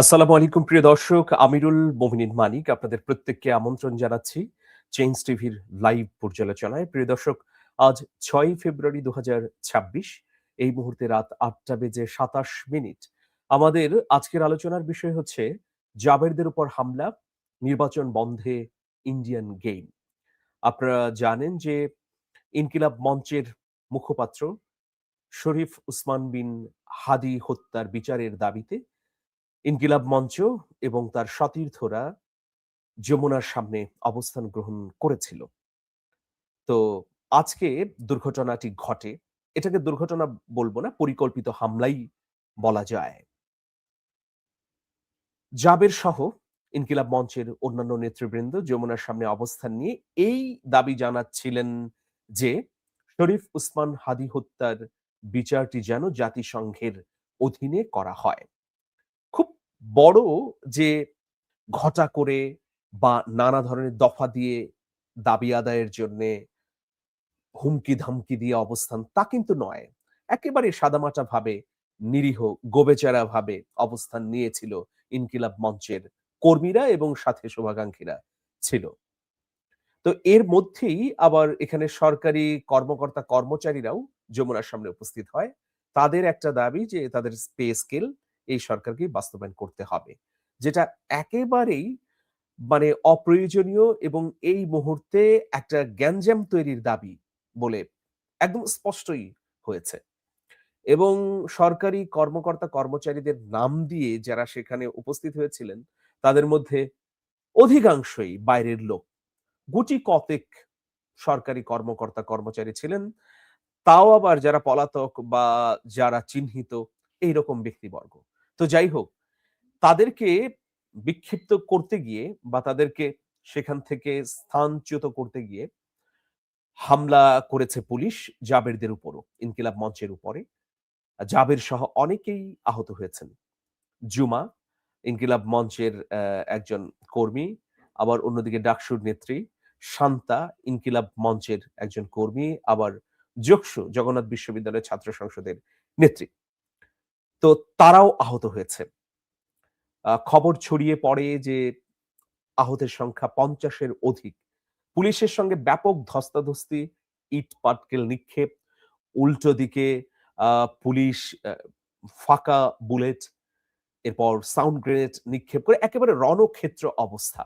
আসসালামু আলাইকুম, প্রিয় দর্শক। আমিরুল মোমিনিন মানিক, আপনাদের প্রত্যেককে আমন্ত্রণ জানাচ্ছি চেঞ্জ টিভির লাইভ পর্যালোচনায়। প্রিয় দর্শক, আজ ছয় ফেব্রুয়ারি দু হাজার ছাব্বিশ, এই মুহূর্তে রাত আটটা বেজে সাতাশ মিনিট। আমাদের আজকের আলোচনার বিষয় হচ্ছে জাবেরদের উপর হামলা, নির্বাচন বন্ধে ইন্ডিয়ান গেম আপনারা জানেন যে ইনকিলাব মঞ্চের মুখপাত্র শরীফ উসমান বিন হাদি হত্যার বিচারের দাবিতে ইনকিলাব মঞ্চ এবং তার সতীর্থরা যমুনার সামনে অবস্থান গ্রহণ করেছিল। তো আজকে দুর্ঘটনাটি ঘটে। এটাকে দুর্ঘটনা বলব না, পরিকল্পিত হামলাই বলা যায়। জাবের সহ ইনকিলাব মঞ্চের অন্যান্য নেতৃবৃন্দ যমুনার সামনে অবস্থান নিয়ে এই দাবি জানাচ্ছিলেন যে, শরীফ উসমান হাদি হত্যার বিচারটি যেন জাতিসংঘের অধীনে করা হয়। বড় যে ঘটা করে বা নানা ধরনের দফা দিয়ে দাবি আদায়ের জন্যে হুমকি ধামকি দিয়ে অবস্থান, তা কিন্তু নয়। একেবারে সাদামাটা ভাবে, নিরীহ, গোবেচারা ভাবে অবস্থান নিয়েছিল ইনকিলাব মঞ্চের কর্মীরা এবং সাথে শুভাকাঙ্ক্ষীরা ছিল। তো এর মধ্যেই আবার এখানে সরকারি কর্মকর্তা কর্মচারীরাও যমুনার সামনে উপস্থিত হয়। তাদের একটা দাবি যে তাদের পে স্কেল এই সরকারকে বাস্তবায়ন করতে হবে। যেটা একেবারেই মানে অপ্রয়োজনীয় এবং এই মুহূর্তে একটা গ্যাঞ্জাম তৈরির দাবি বলে একদম স্পষ্টই হয়েছে। এবং সরকারি কর্মকর্তা কর্মচারীদের নাম দিয়ে যারা সেখানে উপস্থিত হয়েছিলেন, তাদের মধ্যে অধিকাংশই বাইরের লোক। গুটি কতেক সরকারি কর্মকর্তা কর্মচারী ছিলেন, তাও আবার যারা পলাতক বা যারা চিহ্নিত, এইরকম ব্যক্তিবর্গ। তো যাই হোক, তাদেরকে বিক্ষিপ্ত করতে গিয়ে বা তাদেরকে সেখান থেকে স্থানচ্যুত করতে গিয়ে হামলা করেছে পুলিশ জাবেরদের উপরও, ইনকিলাব মঞ্চের উপরে। জাবের সহ অনেকেই আহত হয়েছেন। জুমা, ইনকিলাব মঞ্চের একজন কর্মী, আবার অন্যদিকে ডাকসুর নেত্রী, শান্তা, ইনকিলাব মঞ্চের একজন কর্মী, আবার যোগসু জগন্নাথ বিশ্ববিদ্যালয়ের ছাত্র সংসদের নেত্রী। তো তারাও আহত হয়েছে। খবর ছড়িয়ে পড়ে যে আহতের সংখ্যা পঞ্চাশের অধিক। পুলিশের সঙ্গে ব্যাপক ধস্তাধস্তি, ইট পাটকেল নিক্ষেপ, উল্টো দিকে পুলিশ ফাঁকা বুলেট, এরপর সাউন্ড গ্রেনেড নিক্ষেপ করে একেবারে রণক্ষেত্র অবস্থা।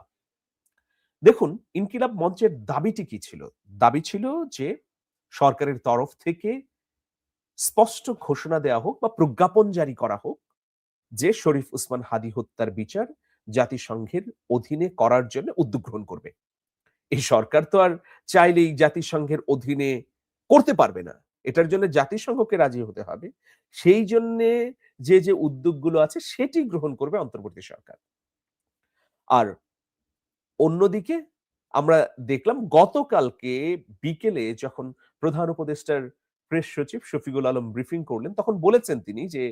দেখুন, ইনকিলাব মঞ্চের দাবিটি কি ছিল? দাবি ছিল যে সরকারের তরফ থেকে স্পষ্ট ঘোষণা দেওয়া হোক বা প্রজ্ঞাপন জারি করা হোক যে শরীফ উসমান হাদি হত্যার বিচার জাতিসংঘের অধীনে করার জন্য উদ্যোগ গ্রহণ করবে। এই সরকার তো আর চাইলেই জাতিসংঘের অধীনে করতে পারবে না। এটার জন্য জাতিসংঘকে রাজি হতে হবে। সেই জন্য যে যে উদ্যোগগুলো আছে সেটি গ্রহণ করবে অন্তর্বর্তী সরকার। আর অন্যদিকে আমরা দেখলাম গতকালকে বিকেলে যখন প্রধান উপদেষ্টার প্রেস সচিব শফিকুল আলম ব্রিফিং করলেন। তখন বলেছেন তিনি যে,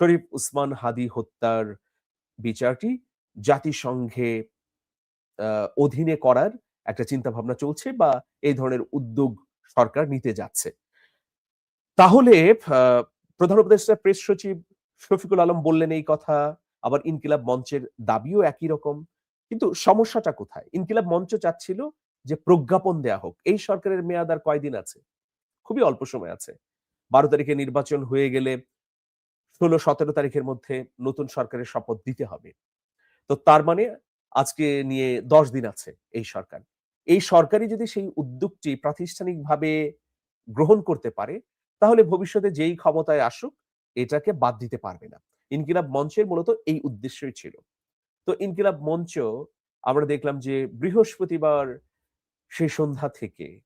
শরীফ উসমান হাদি হত্যার বিচারটি জাতিসংঘে অধীনে করার একটা চিন্তা ভাবনা চলছে বা এই ধরনের উদ্যোগ সরকার নিতে যাচ্ছে। তাহলে প্রধান উপদেষ্টা প্রেস সচিব শফিকুল আলম বললেন এই কথা, আবার ইনকিলাব মঞ্চের দাবিও একই রকম। কিন্তু সমস্যাটা কোথায়? ইনকিলাব মঞ্চ চাচ্ছিল যে প্রজ্ঞাপন দেয়া হোক। এই সরকারের মেয়াদ আর কয়দিন আছে? খুবই অল্প সময় আছে। বারো তারিখে নির্বাচন হয়ে গেলে ষোলো, সতেরো তারিখের মধ্যে নতুন সরকারের শপথ দিতে হবে। তো তার মানে আজকে নিয়ে দশ দিন আছে এই সরকার। এই সরকারই যদি সেই উদ্যোগটি প্রাতিষ্ঠানিকভাবে গ্রহণ করতে পারে, তাহলে ভবিষ্যতে যেই ক্ষমতায় আসুক, এটাকে বাদ দিতে পারবে না। ইনকিলাব মঞ্চের মূলত এই উদ্দেশ্যই ছিল। তো ইনকিলাব মঞ্চ, আমরা দেখলাম যে বৃহস্পতিবার সেই সন্ধ্যা থেকে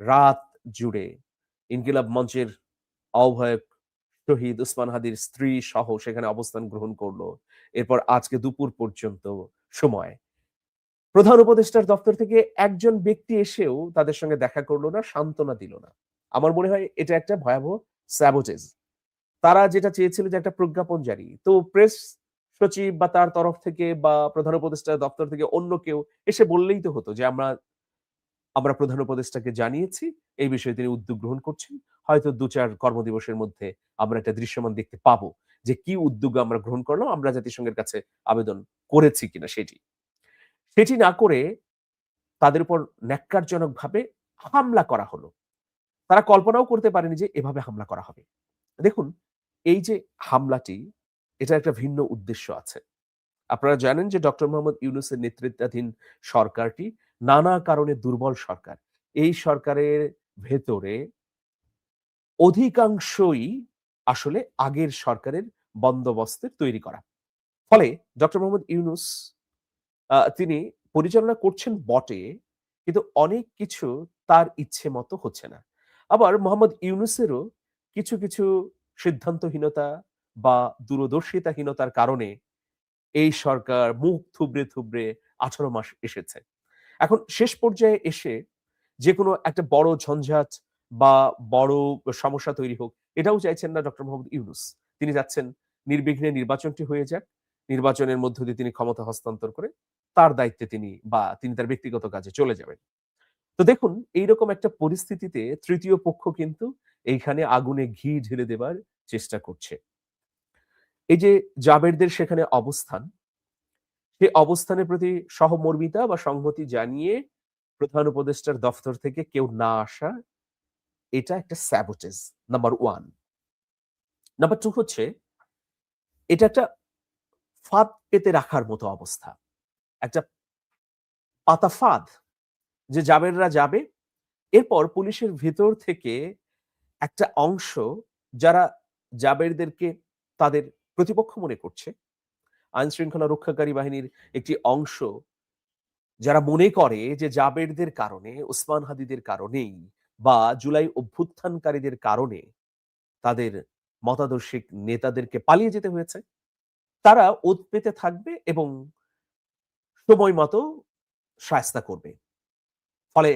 রাত জুড়ে ইনকিলাব মঞ্চের আহ্বায়ক শহীদ উসমান হাদির স্ত্রী সহ সেখানে অবস্থান গ্রহণ করল। এরপর আজকে দুপুর পর্যন্ত সময়। প্রধান উপদেষ্টার দপ্তর থেকে একজন ব্যক্তি এসেও তাদের সঙ্গে দেখা করল না, সান্ত্বনা দিল না। আমার মনে হয় এটা একটা ভয়াবহ স্যাবোটেজ তারা যেটা চেয়েছিল যে একটা প্রজ্ঞাপন জারি। তো প্রেস সচিব বা তার তরফ থেকে বা প্রধান উপদেষ্টার দপ্তর থেকে অন্য কেউ এসে বললেই তো হতো যে আমরা আমরা প্রধান উপদেষ্টাকে জানিয়েছি, এই বিষয়ে তিনি উদ্যোগ গ্রহণ করছেন। হয়তো দু চার কর্মদিবসের মধ্যে আমরা একটা দৃশ্যমান দেখতে পাবো যে কি উদ্যোগ আমরা গ্রহণ করলাম, আমরা জাতিসংঘের কাছে আবেদন করেছি কিনা সেটি। সেটি না করে তাদের উপর ন্যাক্কারজনকভাবে হামলা করা হলো। তারা কল্পনাও করতে পারেনি যে এভাবে হামলা করা হবে। দেখুন, এই যে হামলাটি, এটা একটা ভিন্ন উদ্দেশ্য আছে। আপনারা জানেন যে ডক্টর মোহাম্মদ ইউনুসের নেতৃত্বাধীন সরকারটি নানা কারণে দুর্বল সরকার। এই সরকারের ভেতরে অধিকাংশই আসলে আগের সরকারের বন্দোবস্তের তৈরি করা। ফলে ডক্টর মোহাম্মদ ইউনুস তিনি পরিচালনা করছেন বটে, কিন্তু অনেক কিছু তার ইচ্ছে মতো হচ্ছে না। আবার মোহাম্মদ ইউনুসেরও কিছু কিছু সিদ্ধান্তহীনতা বা দূরদর্শিতাহীনতার কারণে এই সরকার মুখ থুবড়ে থুবড়ে আঠারো মাস এসেছে। এখন শেষ পর্যায়ে এসে যে কোনো একটা বড় ঝঞ্ঝাট বা বড় সমস্যা তৈরি হোক, এটাও চাইছেন না ডক্টর মোহাম্মদ ইউনুস। তিনি যাচ্ছেন নির্বিঘ্নে নির্বাচনটি হয়ে যাক, নির্বাচনের মধ্য দিয়ে তিনি ক্ষমতা হস্তান্তর করে তার দায়িত্বে তিনি বা তিনি তার ব্যক্তিগত কাজে চলে যাবেন। তো দেখুন, এইরকম একটা পরিস্থিতিতে তৃতীয় পক্ষ কিন্তু এইখানে আগুনে ঘি ঢেলে দেবার চেষ্টা করছে। এই যে জাবেরদের সেখানে অবস্থান সে অবস্থানের প্রতি সহমর্মিতা বা সংহতি জানিয়ে প্রধান উপদেষ্টার দফতর থেকে কেউ না আসা, এটা একটা sabotage number one number two হচ্ছে, এটা একটা ফাঁদ পেতে রাখার মতো অবস্থা। একটা পাতা ফাঁদ, যে জাবেররা যাবে, এরপর পুলিশের ভেতর থেকে একটা অংশ যারা জাবেরদেরকে তাদের প্রতিপক্ষ মনে করছে আইন শৃঙ্খলা রক্ষাকারী বাহিনীর একটি অংশ। যারা মনে করে যে জাবেরদের কারণে, ওসমান হাদিদের কারণেই বা জুলাই অভ্যুত্থানকারীদের কারণে তাদের মতাদর্শিক নেতাদেরকে পালিয়ে যেতে হয়েছে, তারা ওত পেতে থাকবে এবং সময় মতো সায়স্তা করবে। ফলে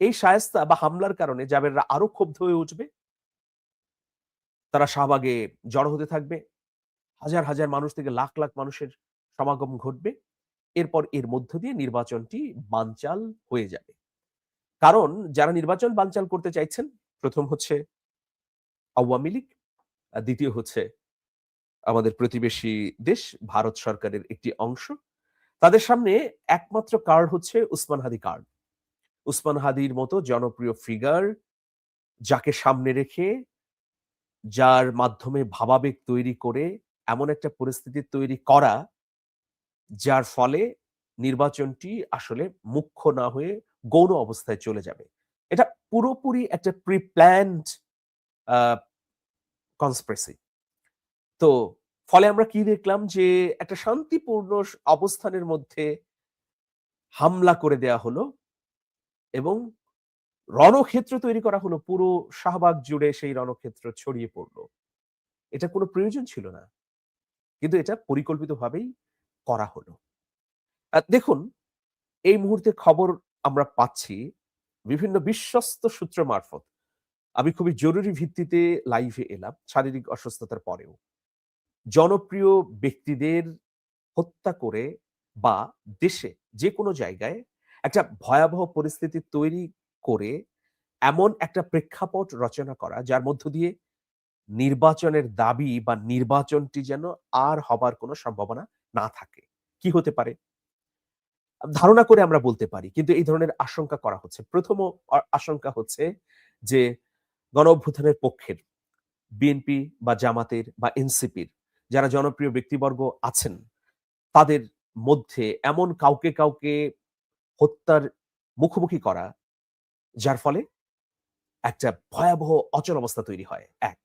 এই সায়স্তা বা হামলার কারণে জাবেররা আরও ক্ষুব্ধ হয়ে উঠবে। তারা শাহবাগে জড়ো হতে থাকবে। হাজার হাজার মানুষ থেকে লাখ লাখ মানুষের সমাগম ঘটবে। এরপর এর মধ্য দিয়ে নির্বাচনটি বানচাল হয়ে যাবে। কারণ যারা নির্বাচন বানচাল করতে চাইছেন, প্রথম হচ্ছে আওয়ামী লীগ দ্বিতীয় হচ্ছে আমাদের প্রতিবেশী দেশ, ভারত সরকারের একটি অংশ। তাদের সামনে একমাত্র কার্ড হচ্ছে উসমান হাদি কার্ড। উসমান হাদির মতো জনপ্রিয় ফিগার যাকে সামনে রেখে, যার মাধ্যমে ভাবাবেগ তৈরি করে এমন একটা পরিস্থিতি তৈরি করা যার ফলে নির্বাচনটি আসলে মুখ্য না হয়ে গৌণ অবস্থায় চলে যাবে। এটা পুরোপুরি একটা প্রি প্ল্যান্ড কনস্প্রেসি তো ফলে আমরা কি দেখলাম যে একটা শান্তিপূর্ণ অবস্থানের মধ্যে হামলা করে দেয়া হলো এবং রণক্ষেত্র তৈরি করা হলো। পুরো শাহবাগ জুড়ে সেই রণক্ষেত্র ছড়িয়ে পড়ল। এটা কোনো প্রয়োজন ছিল না। কিন্তু এটা পরিকল্পিতভাবেই করা হলো। দেখুন, এই মুহূর্তে খবর আমরা পাচ্ছি বিভিন্ন বিশ্বস্ত সূত্র মারফত। আমি খুবই জরুরি ভিত্তিতে লাইভে এলাম শারীরিক অসুস্থতার পরেও। জনপ্রিয় ব্যক্তিদের হত্যা করে বা দেশে যে কোনো জায়গায় একটা ভয়াবহ পরিস্থিতি তৈরি করে এমন একটা প্রেক্ষাপট রচনা করা, যার মধ্য দিয়ে নির্বাচনের দাবি বা নির্বাচনটি যেন আর হবার কোনো সম্ভাবনা না থাকে। কি হতে পারে? ধারণা করে আমরা বলতে পারি, কিন্তু এই ধরনের আশঙ্কা করা হচ্ছে। প্রথম আশঙ্কা হচ্ছে যে গণ অভ্যুত্থানের পক্ষের বিএনপি বা জামাতের বা এনসিপির যারা জনপ্রিয় ব্যক্তিবর্গ আছেন, তাদের মধ্যে এমন কাউকে কাউকে হত্যার মুখোমুখি করা, যার ফলে একটা ভয়াবহ অচল অবস্থা তৈরি হয়। এক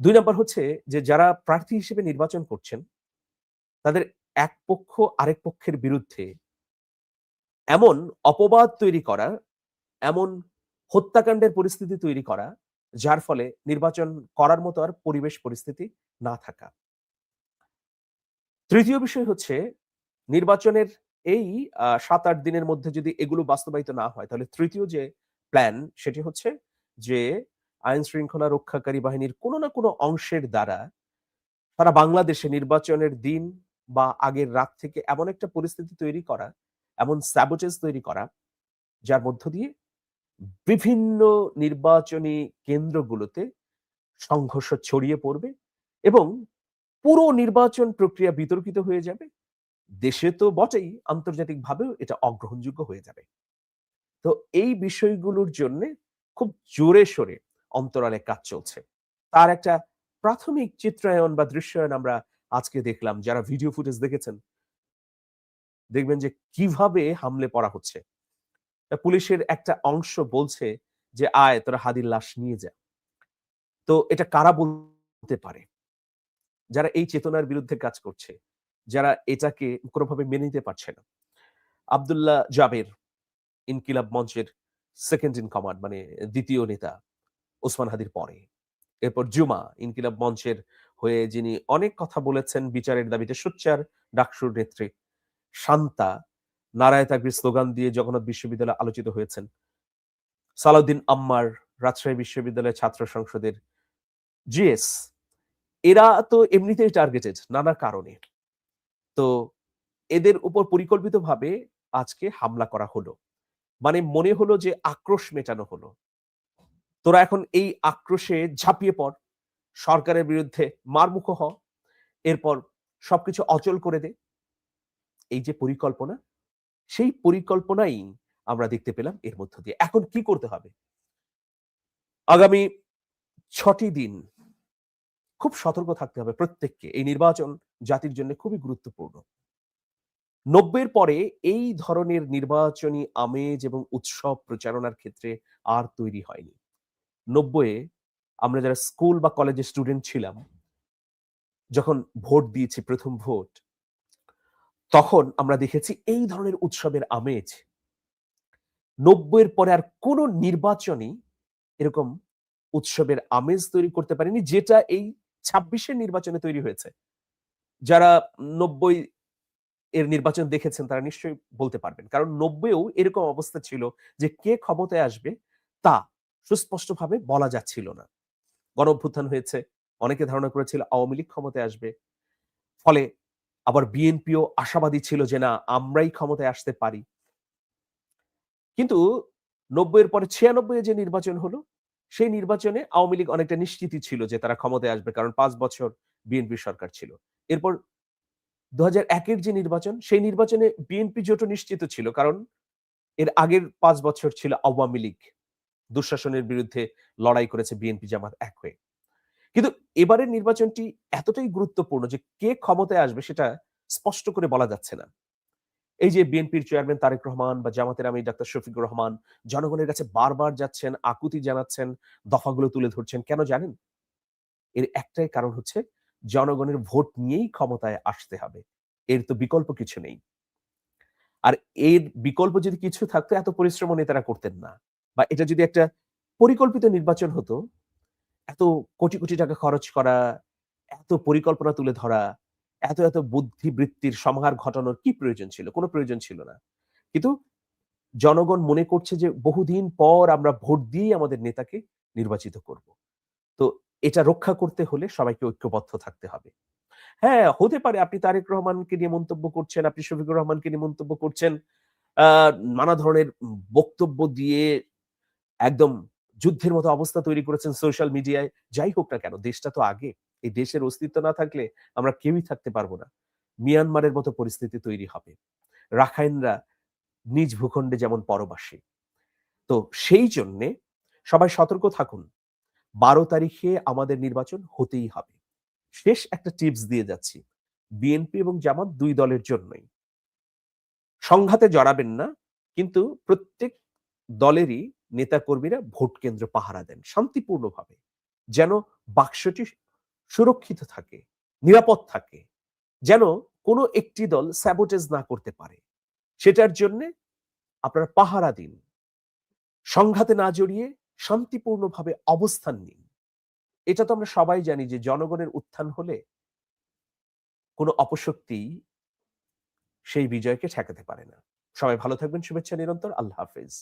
দুই নম্বর হচ্ছে যে, যারা প্রার্থী হিসেবে নির্বাচন করছেন, তাদের এক পক্ষ আরেক পক্ষের বিরুদ্ধে এমন অপবাদ তৈরি করা, এমন হত্যাকাণ্ডের পরিস্থিতি তৈরি করা, যার ফলে নির্বাচন করার মতো আর পরিবেশ পরিস্থিতি না থাকা। তৃতীয় বিষয় হচ্ছে, নির্বাচনের এই সাত আট দিনের মধ্যে যদি এগুলো বাস্তবায়িত না হয়, তাহলে তৃতীয় যে প্ল্যান সেটি হচ্ছে যে আইন শৃঙ্খলা রক্ষাকারী বাহিনীর কোনো না কোনো অংশের দ্বারা তারা বাংলাদেশে নির্বাচনের দিন বা আগের রাত থেকে এমন একটা পরিস্থিতি তৈরি করা, এমন স্যাবোটেজ তৈরি করা, যার মধ্য দিয়ে বিভিন্ন নির্বাচনী কেন্দ্রগুলোতে সংঘর্ষ ছড়িয়ে পড়বে এবং পুরো নির্বাচন প্রক্রিয়া বিতর্কিত হয়ে যাবে। দেশে তো বটেই আন্তর্জাতিকভাবেও এটা অগ্রহণযোগ্য হয়ে যাবে। তো এই বিষয়গুলোর জন্য খুব জোরে সোরে অন্তরালে কাজ চলছে। তার একটা প্রাথমিক চিত্রায়ন বা দৃশ্যায়ন আমরা আজকে দেখলাম, যারা ভিডিও ফুটেজ দেখেছেন। দেখবেন যে কীভাবে হামলে পড়া হচ্ছে। পুলিশের একটা অংশ বলছে যে, আয়, তোরা হাদির লাশ নিয়ে যা। তো এটা কারা বলতে পারে? যারা এই চেতনার বিরুদ্ধে কাজ করছে, যারা এটাকে কোনোভাবে মেনে নিতে পারছে না। আবদুল্লাহ জাবের ইনকিলাব মঞ্চের সেকেন্ড ইন কমান্ড মানে দ্বিতীয় নেতা। ওসমান হাদির পরে। এরপর জুমা, ইনকিলাব মঞ্চের হয়ে যিনি অনেক কথা বলেছেন বিচারের দাবিতে, সোচ্চার ডাকসুর নেত্রী শান্তা, নারায় তাকবির স্লোগান দিয়ে জগন্নাথ বিশ্ববিদ্যালয়ে আলোচিত হয়েছেন। সালাউদ্দিন আম্মার রাজশাহী বিশ্ববিদ্যালয়ের ছাত্র সংসদের জিএস, এরা তো এমনিতেই টার্গেটেড নানা কারণে। তো এদের উপর পরিকল্পিতভাবে আজকে হামলা করা হলো। মানে মনে হলো যে আক্রোশ মেটানো হলো। তোরা এখন এই আক্রোশে ঝাঁপিয়ে পড়। সরকারের বিরুদ্ধে মারমুখ হ। এরপর সবকিছু অচল করে দে। এই যে পরিকল্পনা, সেই পরিকল্পনাই আমরা দেখতে পেলাম এর মধ্য দিয়ে। এখন কি করতে হবে? আগামী ছটি দিন খুব সতর্ক থাকতে হবে প্রত্যেককে। এই নির্বাচন জাতির জন্য খুবই গুরুত্বপূর্ণ। নব্বের পরে এই ধরনের নির্বাচনী আমেজ এবং উৎসব প্রচারণার ক্ষেত্রে আর তৈরি হয়নি। নব্বইয়ে আমরা যারা স্কুল বা কলেজের স্টুডেন্ট ছিলাম, যখন ভোট দিয়েছি, প্রথম ভোট, তখন আমরা দেখেছি এই ধরনের উৎসবের আমেজ। নব্বইয়ের পরে আর কোন নির্বাচনই এরকম উৎসবের আমেজ তৈরি করতে পারেনি, যেটা এই ছাব্বিশের নির্বাচনে তৈরি হয়েছে। যারা নব্বই এর নির্বাচন দেখেছেন, তারা নিশ্চয়ই বলতে পারবেন। কারণ নব্বইও এরকম অবস্থা ছিল যে কে ক্ষমতায় আসবে, তা সুস্পষ্টভাবে বলা যাচ্ছিল না। গণ অভ্যুত্থান হয়েছে, অনেকে ধারণা করেছিল আওয়ামী লীগ ক্ষমতায় আসবে। ফলে আবার বিএনপিও আশাবাদী ছিল যে না, আমরাই ক্ষমতায় আসতে পারি। কিন্তু নব্বইয়ের পরে ছিয়ানব্বই যে নির্বাচন হলো, সেই নির্বাচনে আওয়ামী লীগ অনেকটা নিশ্চিতই ছিল যে তারা ক্ষমতায় আসবে, কারণ পাঁচ বছর বিএনপি সরকার ছিল। এরপর দু হাজার একের যে নির্বাচন, সেই নির্বাচনে বিএনপি জোট নিশ্চিত ছিল, কারণ এর আগের পাঁচ বছর ছিল আওয়ামী লীগ। দুঃশাসনের বিরুদ্ধে লড়াই করেছে বিএনপি জামাত এক হয়ে। কিন্তু এবারের নির্বাচনটি এতটাই গুরুত্বপূর্ণ যে কে ক্ষমতায় আসবে সেটা স্পষ্ট করে বলা যাচ্ছে না। এই যে বিএনপির চেয়ারম্যান তারেক রহমান বা জামাতের আমি ডাক্তার শফিকুর রহমান জনগণের কাছে বারবার যাচ্ছেন, আকুতি জানাচ্ছেন, দফাগুলো তুলে ধরছেন, কেন জানেন? এর একটাই কারণ হচ্ছে জনগণের ভোট নিয়েই ক্ষমতায় আসতে হবে। এর তো বিকল্প কিছু নেই। আর এর বিকল্প যদি কিছু থাকতো, এত পরিশ্রম নেতারা করতেন না। বা এটা যদি একটা পরিকল্পিত নির্বাচন হতো, এত কোটি কোটি টাকা খরচ করা, এত পরিকল্পনা তুলে ধরা, এত এত বুদ্ধিবৃত্তির সমাহার ঘটানোর কি প্রয়োজন ছিল? কোনো প্রয়োজন ছিল না। কিন্তু জনগণ মনে করছে যে বহুদিন পর আমরা ভোট দিয়েই আমাদের নেতাকে নির্বাচিত করব। তো এটা রক্ষা করতে হলে সবাইকে ঐক্যবদ্ধ থাকতে হবে। হ্যাঁ হতে পারে আপনি তারেক রহমানকে নিয়ে মন্তব্য করছেন, আপনি শফিকুর রহমানকে নিয়ে মন্তব্য করছেন, আহ, নানা ধরনের বক্তব্য দিয়ে একদম যুদ্ধের মতো অবস্থা তৈরি করেছেন সোশ্যাল মিডিয়ায় যাই হোক না কেন, দেশটা তো আগে। এই দেশের অস্তিত্ব না থাকলে আমরা কেউই থাকতে পারব না। মিয়ানমারের মতো পরিস্থিতি তৈরি হবে। রাখাইনরা নিজ ভূখণ্ডে যেমন পরবাসী। তো সেই জন্যে সবাই সতর্ক থাকুন। বারো তারিখে আমাদের নির্বাচন হতেই হবে। শেষ একটা টিপস দিয়ে যাচ্ছি। বিএনপি এবং জামাত দুই দলের জন্যই। সংঘাতে জড়াবেন না, কিন্তু প্রত্যেক দলেরই নেতাকর্মীরা ভোট কেন্দ্র পাহারা দেন শান্তিপূর্ণভাবে, যেন বাক্সটি সুরক্ষিত থাকে, নিরাপদ থাকে, যেন কোনো একটি দল স্যাবোটেজ না করতে পারে। সেটার জন্য আপনারা পাহারা দিন, সংঘাতে না জড়িয়ে শান্তিপূর্ণভাবে অবস্থান নিন। এটা তো আমরা সবাই জানি যে জনগণের উত্থান হলে কোনো অপশক্তি সেই বিজয়কে ঠেকাতে পারে না। সবাই ভালো থাকবেন, শুভেচ্ছা নিরন্তর, আল্লাহ হাফেজ।